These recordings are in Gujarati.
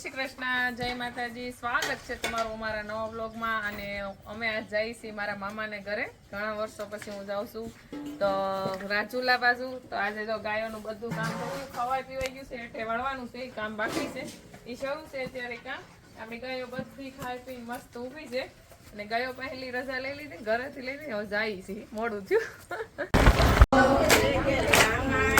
શ્રી કૃષ્ણ, જય માતાજી. સ્વાગત છે તમારું અમારા નવા બ્લોગમાં અને અમે આજ જઈ છીએ મારા મામાને ઘરે. ઘણા વર્ષો પછી હું જાઉં છું. તો રાજુલા બાજુ. તો આજે તો ગાયોનું બધું કામ થયું ખવાઈ પીવાઈ ગયું છે. એટલે વળવાનું છે. એ કામ બાકી છે. એ શરૂ છે અત્યારે કામ. આપણી ગાયો બધી ખાઈ પી મસ્ત ઊભી છે. અને ગાયો પહેલી રજા લઈ લીધી ઘરેથી લઈ લીધી. હવે જાય છે. મોડું થયું.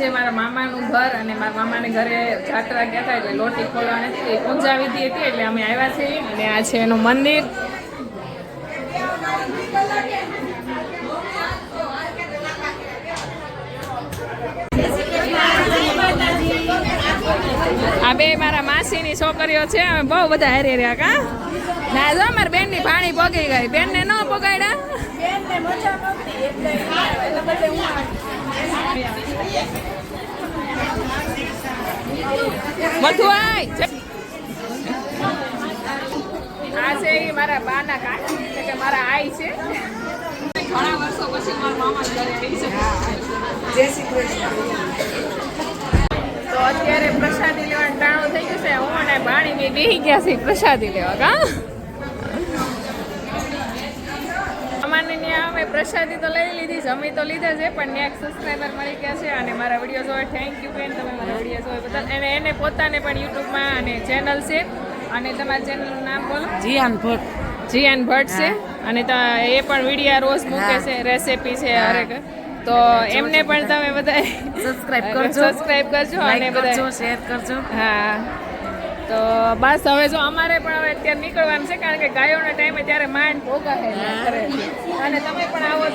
છે મારા મામાનું ઘર અને મારા મામાને ઘરે જાત્રા ગયા હતા એટલે લોટી ખોલવાની હતી પૂજા વિધિ હતી એટલે અમે આવ્યા છીએ અને આ છે એનું મંદિર આ બે મારા માસીની છોકરીઓ છે અમે બહુ બધા હેરી રહ્યા કા? ના જો મારી બેનની પાણી પગી ગઈ. બેનને ન પગાડ્યા? મથુ આય! આ છે ઈ મારા બાના કાકી એટલે કે મારા આઈ છે. ઘણા વર્ષો પછી મારા મામા ઘરે આવી છે. તો અત્યારે પ્રસાદી લેવાનું ટાણું થઈ ગયું છે. હું અને બે બેહી ગયા છે પ્રસાદી લેવા કા? અમારે ત્યાં અમે પ્રસાદી તો લઈ લીધી જમી તો લીધા છે પણ ત્યાં સબસ્ક્રાઈબર મળી ગયા છે અને મારા વીડિયો જોવે થેન્ક યુ બેન તમે મારા વીડિયો જોવે બધા અને એને પોતાને પણ યુટ્યુબમાં અને ચેનલ છે. અને તમારા ચેનલનું નામ બોલો. જીયાન ભટ્ટ. જીયાન ભટ્ટ છે. અને એ પણ વિડીયા રોજ મૂકે છે રેસીપી છે હરેક. તો એમને પણ તમે બધા સબસ્ક્રાઇબ કરજો. સબસ્ક્રાઇબ કરજો અને બધા શેર કરજો હા. તો બસ હવે જો અમારે પણ હવે અત્યારે નીકળવાનું છે કારણ કે ગાયોના ટાઈમે ત્યારે માંડ ભોગા અને તમે પણ આવો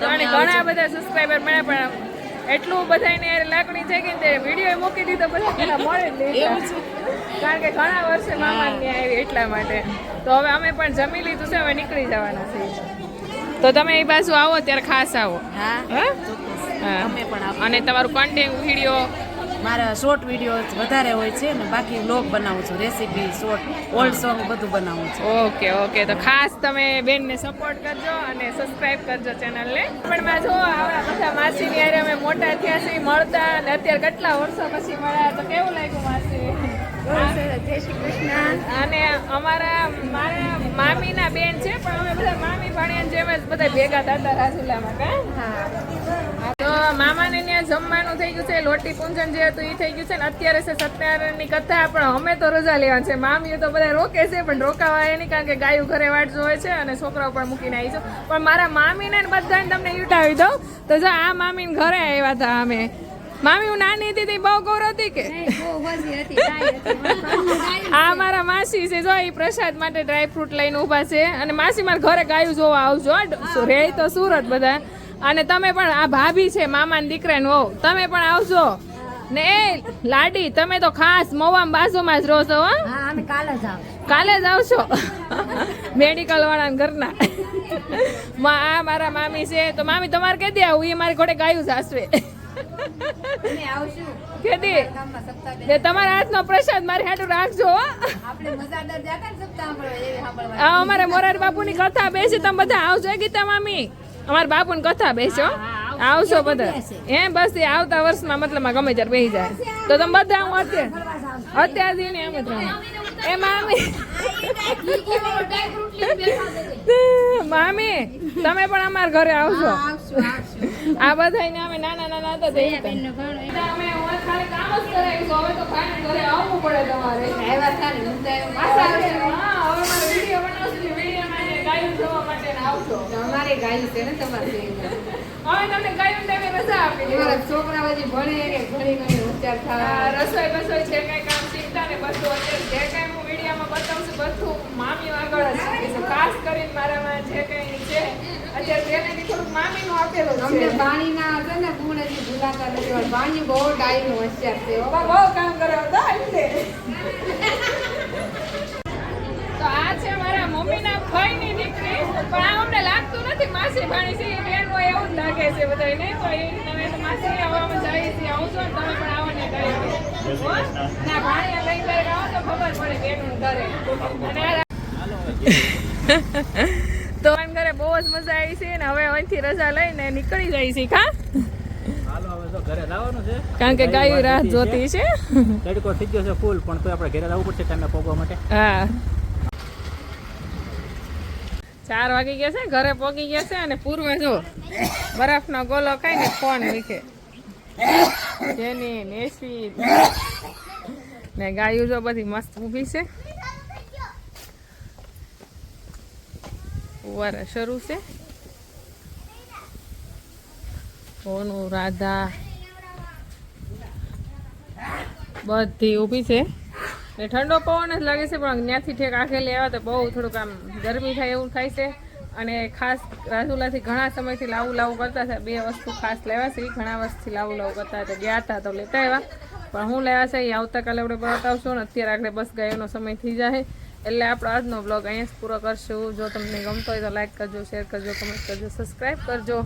તો અને ઘણા બધા સબસ્ક્રાઇબર મળ્યા પણ એટલું બધાને યાર લાગણી છે ને તે વીડિયો મૂકી દીધો પછી પેલા મળે જ કારણ કે ઘણા વર્ષે મામા આવી એટલા માટે. તો હવે અમે પણ જમી લીધું છે હવે નીકળી જવાના છીએ. તો તમે એ બાજુ આવો ત્યારે ખાસ આવો. હા હા? હા. અમે પણ અને તમારું કન્ટેન્ટ વીડિયો મારા શોર્ટ વીડિયો વધારે હોય છે ને બાકી વ્લોગ બનાવું છું રેસીપી શોર્ટ ઓલ્ડ સોંગ બધું બનાવું છું. ઓકે ઓકે તો ખાસ તમે બેનને સપોર્ટ કરજો અને સબસ્ક્રાઇબ કરજો ચેનલને પણ માં જો આવડા બધા માસી ની અમે મોટા થયા છીએ મળતા અને અત્યારે કેટલા વર્ષો પછી મળ્યા તો કેવું લાગ્યું માસી અને અમારા મારા મામીના બેન છે પણ અમે બધા મામી ભાણિયાને જેમ જ બધા ભેગા થતા રાજુલામાં કા? તો મામાને ત્યાં જમવાનું થઈ ગયું છે લોટી પૂંજન જે હતું એ થઈ ગયું છે ને અત્યારે છે સત્યનારાયણની કથા પણ અમે તો રજા લેવા છે. મામીઓ તો બધા રોકે છે પણ રોકાવા નહીં કારણ કે ગાયું ઘરે વાટ જોવે છે અને છોકરાઓ પણ મૂકીને આવી છે પણ મારા મામીને ને બધાને તમને યુટાવી દઉં. તો જો આ મામીને ઘરે આવ્યા હતા અમે. મામી હું નાની હતી તે બહુ ગૌર હતી કે? આ મારા માસી છે જો એ પ્રસાદ માટે ડ્રાય ફ્રૂટ લઈને ઊભા છે. અને માસી મારા ઘરે ગાયું જોવા આવજો હો. રે તો સુરત બધા. અને તમે પણ આ ભાભી છે મામાના દીકરાને વહુ. તમે પણ આવજો. ને એ લાડી તમે તો ખાસ મોવામ બાજુમાં જ રહો છો હો. હા અમે કાલે જ કાલે જ આવશો? મેડિકલ વાળા ઘરના. મા- આ મારા મામી છે તો મામી તમારે કહી દે આવું? એ મારી ઘોડે ગાયું સાસવે અમે આવશું કેદી? તે તમારા હાથનો પ્રસાદ મારે હાટું રાખજો હો. ને અમારે મોરારી બાપુની કથા બેસી તમે બધા આવજો ગીતા મામી. અમારા બાપુની કથા બેસો આવશો બધા. એમ બસ એ આવતા વર્ષમાં મતલબ ગમે ત્યારે બેસી જાય. તો તમે બધા હું અત્યારે અત્યારથી ને એમ જ એ મામી. મામી તમે પણ અમારા ઘરે આવશો. આ બધાને અમે નાના નાના હતા તો અમે કામ જ કરાવીશું હવે તો ખાલી ઘરે આવવું પડે તમારે. આવ્યા ખાલી હું તો પાછા. હા, હવે મારે વીડિયો બનાવશું વીડિયો માં ગાયું જોવા માટે આવશો. અમારે ગાયું છે ને તમારે હવે તમને ગાયું ટાઈમે રજા આપી. તમારા છોકરા બધી ભણે કે ઘણી ઘણી હોશિયાર થાય. રસોઈ બસોઈ જે કઈ કામ શીખતા ને બધું અત્યારે જે કઈ હું વિડીયોમાં બતાવશું બધું મામી આગળ જ ખાસ કરીને મારામાં જે કઈ છે અત્યારે જેને થોડુંક આપેલો આપેલું અમને છે પાણીના છે ને ગુણ હજી ભૂલાતા નથી પણ પાણી બહુ ડાયનું હોશિયાર છે. બહુ કામ કરે હતા એટલે તો આ છે મારા મમ્મીના ભાઈની દીકરી. પણ આ અમને લાગતું નથી માસી ભાણી છે. એ બેન હોય એવું જ લાગે છે બધા નહીં તો એ તમે તો માસી હવે અમે જઈએ છીએ આવશો ને તમે પણ આવો ને હો? ના ભાણી લઈ ઘરે આવો તો ખબર પડે બેનનું ઘરે. અને તો એમ ઘરે બહુ જ મજા આવી છે ને હવે અહીંથી રજા લઈને નીકળી જાય છે કા? હાલો હવે તો ઘરે જવાનું છે. કારણ કે ગાયું રાહ જોતી છે. તડકો થઈ ગયો છે ફૂલ પણ તો આપણે ઘરે જવું પડશે ટાઈમે પહોંચવા માટે. હા. ચાર વાગી ગયા છે ઘરે પોગી ગયા છે અને પૂર્વે જો બરફનો ગોલો ખાઈને ફોન લીખે જેની નેસવી ને ગાયું જો બધી મસ્ત ઊભી છે. ફુવારા શરૂ છે. સોનું, રાધા, બધી ઊભી છે. ને ઠંડો પવન જ લાગે છે, પણ ત્યાંથી ઠેક આખેલી આવ્યા તો બહુ થોડુંક આમ ગરમી થાય એવું થાય છે. અને ખાસ રાજુલાથી ઘણા સમયથી લાવું લાવું કરતા હતા. બે વસ્તુ ખાસ લેવા છે, ઘણા વર્ષથી લાવું લાવું કરતા હતા. ગયા હતા તો લેતા આવ્યા. પણ હું લેવા છે, એ આવતાકાલે આપણે બતાવશું ને અત્યારે આપણે બસ ગાયોનો સમય થઈ જાય એટલે આપણો આજનો બ્લોગ અહીંયા જ પૂરો કરશું. જો તમને ગમતો હોય તો લાઈક કરજો શેર કરજો કમેન્ટ કરજો સબસ્ક્રાઈબ કરજો.